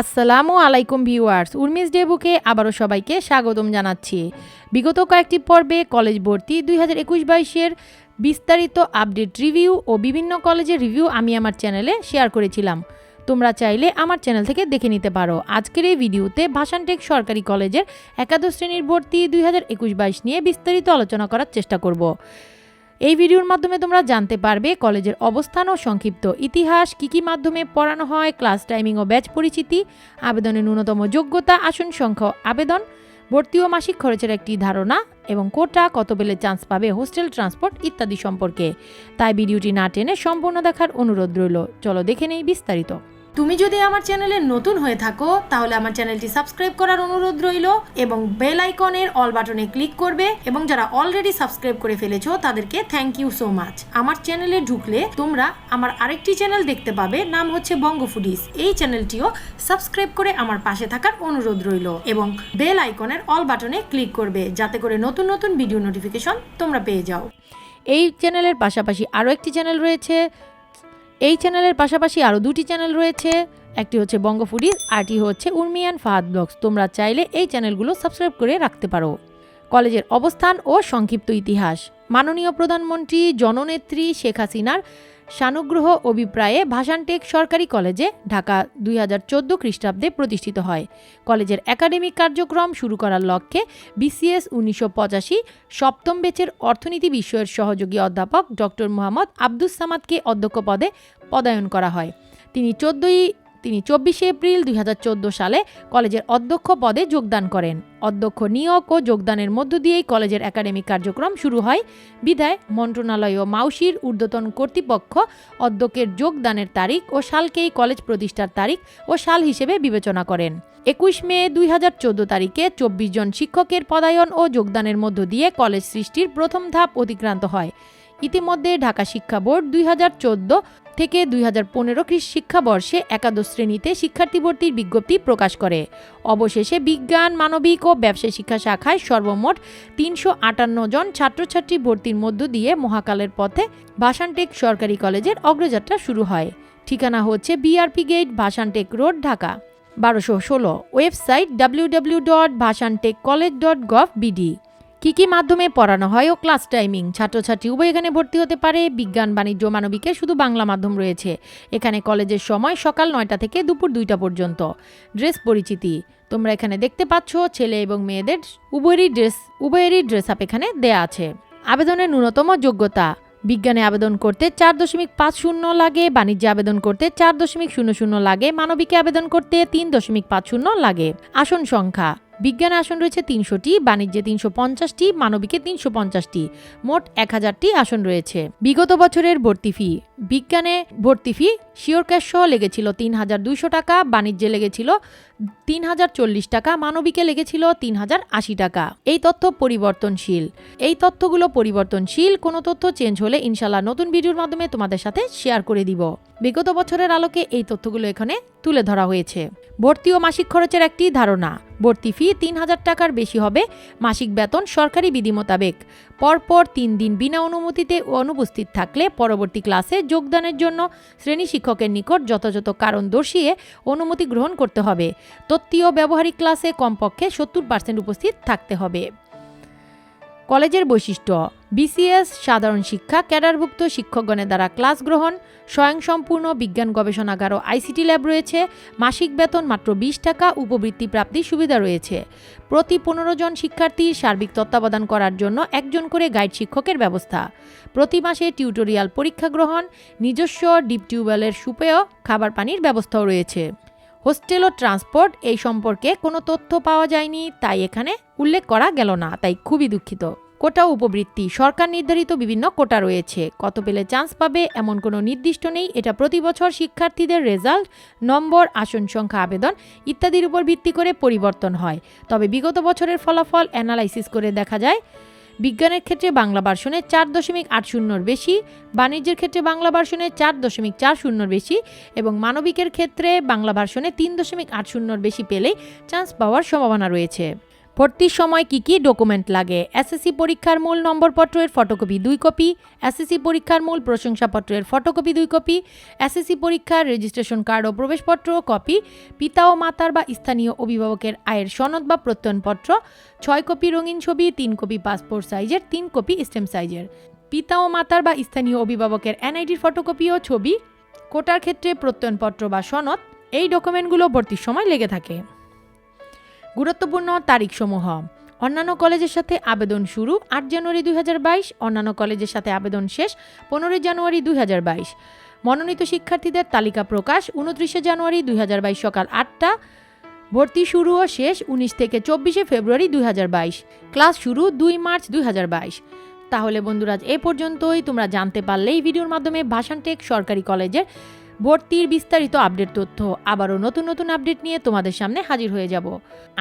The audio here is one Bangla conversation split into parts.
আসসালামু আলাইকুম ভিউয়ার্স, উর্মিস ডে বুকে আবারও সবাইকে স্বাগতম জানাচ্ছি। বিগত কয়েকটি পর্বে কলেজ ভর্তি দুই হাজার একুশ বাইশের বিস্তারিত আপডেট রিভিউ ও বিভিন্ন কলেজের রিভিউ আমি আমার চ্যানেলে শেয়ার করেছিলাম। তোমরা চাইলে আমার চ্যানেল থেকে দেখে নিতে পারো। আজকের এই ভিডিওতে ভাষানটেক সরকারি কলেজের একাদশ শ্রেণির ভর্তি দুই হাজার একুশ বাইশ নিয়ে বিস্তারিত আলোচনা করার চেষ্টা করব। এই ভিডিওর মাধ্যমে তোমরা জানতে পারবে কলেজের অবস্থান ও সংক্ষিপ্ত ইতিহাস, কী কী মাধ্যমে পড়ানো হয়, ক্লাস টাইমিং ও ব্যাচ পরিচিতি আবেদনের ন্যূনতম যোগ্যতা, আসন সংখ্যা আবেদন, ভর্তি ও মাসিক খরচের একটি ধারণা এবং কোটা, কত বেলে চান্স পাবে হোস্টেল ট্রান্সপোর্ট ইত্যাদি সম্পর্কে। তাই ভিডিওটি না টেনে সম্পূর্ণ দেখার অনুরোধ রইল। চলো দেখে নেই বিস্তারিত। তুমি যদি আমার চ্যানেলে নতুন হয়ে থাকো, তাহলে আমার চ্যানেলটি সাবস্ক্রাইব করার অনুরোধ রইল এবং বেল আইকনের অল বাটনে ক্লিক করবে এবং যারা অলরেডি সাবস্ক্রাইব করে ফেলেছো, তাদেরকে থ্যাংক ইউ সো মাচ আমার চ্যানেলে ঢুকলে তোমরা আমার আরেকটি চ্যানেল দেখতে পাবে, নাম হচ্ছে বঙ্গ ফুডিস। এই চ্যানেলটিও সাবস্ক্রাইব করে আমার পাশে থাকার অনুরোধ রইল এবং বেল আইকনের অল বাটনে ক্লিক করবে, যাতে করে নতুন নতুন ভিডিও নোটিফিকেশন তোমরা পেয়ে যাও। এই চ্যানেলের পাশাপাশি আরও একটি চ্যানেল রয়েছে এই চ্যানেলের পাশাপাশি আরও দুটি চ্যানেল রয়েছে। একটি হচ্ছে বঙ্গ ফুডিজ, আরটি হচ্ছে উর্মিয়ান ফাহাদ ব্লগস। তোমরা চাইলে এই চ্যানেলগুলো সাবস্ক্রাইব করে রাখতে পারো। কলেজের অবস্থান ও সংক্ষিপ্ত ইতিহাস। মাননীয় প্রধানমন্ত্রী, জননেত্রী শেখ হাসিনার সানুগ্রহ অভিপ্রায়ে ভাষানটেক সরকারি কলেজে ঢাকা দুই হাজার চোদ্দ খ্রিস্টাব্দে প্রতিষ্ঠিত হয়। কলেজের একাডেমিক কার্যক্রম শুরু করার লক্ষ্যে বিসিএস উনিশশো পঁচাশি সপ্তম বেচের অর্থনীতি বিষয়ের সহযোগী অধ্যাপক ডক্টর মোহাম্মদ আব্দুস সামাদকে অধ্যক্ষ পদে পদায়ন করা হয়। তিনি চোদ্দই তিনি চব্বিশে এপ্রিল দুই হাজার চোদ্দ সালে কলেজের অধ্যক্ষ পদে যোগদান করেন। অধ্যক্ষ নিয়োগ ও যোগদানের মধ্য দিয়েই কলেজের একাডেমিক কার্যক্রম শুরু হয়। বিধায় মন্ত্রণালয় ও মাউসির ঊর্ধ্বতন কর্তৃপক্ষ অধ্যক্ষের যোগদানের তারিখ ও সালকেই কলেজ প্রতিষ্ঠার তারিখ ও সাল হিসেবে বিবেচনা করেন। একুশ মে দুই হাজার চোদ্দ তারিখে চব্বিশ জন শিক্ষকের পদায়ন ও যোগদানের মধ্য দিয়ে কলেজ সৃষ্টির প্রথম ধাপ অতিক্রান্ত হয়। ইতিমধ্যে ঢাকা শিক্ষা বোর্ড দুই হাজার চোদ্দ থেকে দুই হাজার পনেরো শিক্ষাবর্ষে একাদশ শ্রেণীতে শিক্ষার্থী ভর্তির বিজ্ঞপ্তি প্রকাশ করে। অবশেষে বিজ্ঞান, মানবিক ও ব্যবসায় শিক্ষা শাখায় সর্বমোট তিনশো আটান্ন জন ছাত্রছাত্রী ভর্তির মধ্য দিয়ে মহাকালের পথে ভাষানটেক সরকারি কলেজের অগ্রযাত্রা শুরু হয়। ঠিকানা হচ্ছে BRP gate Bhashantek road Dhaka. বারোশো ষোলো website W W dot Bhashantek college dot gov BD কী কী মাধ্যমে পড়ানো হয় ও ক্লাস টাইমিং? ছাত্রছাত্রী উভয় এখানে ভর্তি হতে পারে। বিজ্ঞান, বাণিজ্য, মানবিকে শুধু বাংলা মাধ্যম রয়েছে। এখানে কলেজের সময় সকাল নয়টা থেকে দুপুর দুইটা পর্যন্ত। ড্রেস পরিচিতি, তোমরা এখানে দেখতে পাচ্ছ, ছেলে এবং মেয়েদের উভয়েরই ড্রেস উভয়েরই ড্রেস আপ এখানে দেয়া আছে। আবেদনের ন্যূনতম যোগ্যতা, বিজ্ঞানে আবেদন করতে চার দশমিক পাঁচ শূন্য লাগে, বাণিজ্যে আবেদন করতে চার দশমিক শূন্য শূন্য লাগে, মানবিকে আবেদন করতে তিন দশমিক পাঁচ শূন্য লাগে। আসন সংখ্যা বিজ্ঞানে আসন রয়েছে তিনশোটি, বাণিজ্যে তিনশো পঞ্চাশটি, মানবিকে তিনশো পঞ্চাশটি, মোট এক হাজারটি আসন রয়েছে। বিগত বছরের ভর্তি ফি। বিজ্ঞানে ভর্তি ফি শিওর ক্যাশ সহ লেগেছিল তিন হাজার দুইশো টাকা, বাণিজ্যে লেগেছিল তিন হাজার চল্লিশ টাকা, মানবিকে লেগেছিল তিন হাজার আশি টাকা। এই তথ্য পরিবর্তনশীল। এই তথ্যগুলো পরিবর্তনশীল, কোনো তথ্য চেঞ্জ হলে ইনশাল্লাহ নতুন ভিডিওর মাধ্যমে তোমাদের সাথে শেয়ার করে দিব। বিগত বছরের আলোকে এই তথ্যগুলো এখানে তুলে ধরা হয়েছে। ভর্তি ও মাসিক খরচের একটি ধারণা। ভর্তি ফি তিন হাজার টাকার বেশি হবে। মাসিক বেতন সরকারি বিধি মোতাবেক। পরপর তিন দিন বিনা অনুমতিতে অনুপস্থিত থাকলে পরবর্তী ক্লাসে যোগদানের জন্য শ্রেণি শিক্ষকের নিকট যথাযথ কারণ দর্শিয়ে অনুমতি গ্রহণ করতে হবে। তত্ত্বীয় ব্যবহারিক ক্লাসে কমপক্ষে সত্তর পার্সেন্ট উপস্থিত থাকতে হবে। কলেজের বৈশিষ্ট্য বিসিএস সাধারণ শিক্ষা, ক্যাডারভুক্ত শিক্ষকগণের দ্বারা ক্লাস গ্রহণ, স্বয়ংসম্পূর্ণ বিজ্ঞান গবেষণাগার ও আইসিটি ল্যাব রয়েছে, মাসিক বেতন মাত্র বিশ টাকা, উপবৃত্তি প্রাপ্তির সুবিধা রয়েছে। প্রতি পনেরো জন শিক্ষার্থীর সার্বিক তত্ত্বাবধান করার জন্য একজন করে গাইড শিক্ষকের ব্যবস্থা। প্রতি মাসে টিউটোরিয়াল পরীক্ষা গ্রহণ, নিজস্ব ডিপ টিউবওয়েলের সুপেয় খাবার পানির ব্যবস্থাও রয়েছে। হোস্টেল ও ট্রান্সপোর্ট এই সম্পর্কে কোনো তথ্য পাওয়া যায়নি, তাই এখানে উল্লেখ করা গেল না, তাই খুবই দুঃখিত। কোটা উপবৃত্তি, সরকার নির্ধারিত বিভিন্ন কোটা রয়েছে, কত পেলে চান্স পাবে এমন কোনো নির্দিষ্ট নেই, এটা প্রতি বছর শিক্ষার্থীদের রেজাল্ট নম্বর, আসন সংখ্যা, আবেদন ইত্যাদির উপর ভিত্তি করে পরিবর্তন হয়। তবে বিগত বছরের ফলাফল অ্যানালাইসিস করে দেখা যায় বিজ্ঞানের ক্ষেত্রে বাংলা ভার্সনে চার দশমিক আট শূন্যর বেশি, বাণিজ্যের ক্ষেত্রে বাংলা ভার্সনে চার দশমিক চার শূন্যর বেশি এবং মানবিকের ক্ষেত্রে বাংলা ভার্সনে তিন দশমিক আট শূন্যর বেশি পেলেই চান্স পাওয়ার সম্ভাবনা রয়েছে। ভর্তির সময় কি কি ডকুমেন্ট লাগে? এসএসসি পরীক্ষার মূল নম্বরপত্রের ফটোকপি দুই কপি এসএসসি পরীক্ষার মূল প্রশংসাপত্রের ফটোকপি দুই কপি এসএসসি পরীক্ষার রেজিস্ট্রেশন কার্ড ও প্রবেশপত্র কপি, পিতা ও মাতার বা স্থানীয় অভিভাবকের আয়ের সনদ বা প্রত্যয়নপত্র, ছয় কপি রঙিন ছবি, তিন কপি পাসপোর্ট সাইজের তিন কপি স্টেম সাইজের পিতা ও মাতার বা স্থানীয় অভিভাবকের এনআইডির ফটোকপি ও ছবি, কোটার ক্ষেত্রে প্রত্যয়নপত্র বা সনদ, এই ডকুমেন্টগুলো ভর্তির সময় লেগে থাকে। গুরুত্বপূর্ণ তারিখসমূহ। অন্যান্য কলেজের সাথে আবেদন শুরু আট জানুয়ারি দুই হাজার বাইশ, অন্যান্য কলেজের সাথে আবেদন শেষ পনেরোই জানুয়ারি দুই হাজার বাইশ। মনোনীত শিক্ষার্থীদের তালিকা প্রকাশ উনত্রিশে জানুয়ারি দুই হাজার বাইশ সকাল আটটা। ভর্তি শুরু ও শেষ উনিশ থেকে চব্বিশে ফেব্রুয়ারি দুই হাজার বাইশ। ক্লাস শুরু দুই মার্চ দুই হাজার বাইশ। তাহলে বন্ধুরাজ এ পর্যন্তই। তোমরা জানতে পারলে এই ভিডিওর মাধ্যমে ভাষানটেক সরকারি কলেজের ভর্তির বিস্তারিত আপডেট তথ্য আবারও নতুন নতুন আপডেট নিয়ে তোমাদের সামনে হাজির হয়ে যাব।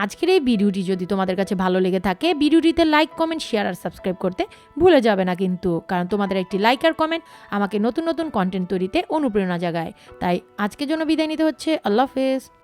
আজকের এই ভিডিওটি যদি তোমাদের কাছে ভালো লেগে থাকে, ভিডিওটিতে লাইক কমেন্ট শেয়ার আর সাবস্ক্রাইব করতে ভুলে যাবে না কিন্তু, কারণ তোমাদের একটি লাইক আর কমেন্ট আমাকে নতুন নতুন কন্টেন্ট তৈরিতে অনুপ্রেরণা জাগায়। তাই আজকের জন্য বিদায় নিতে হচ্ছে। আল্লাহ হাফেজ।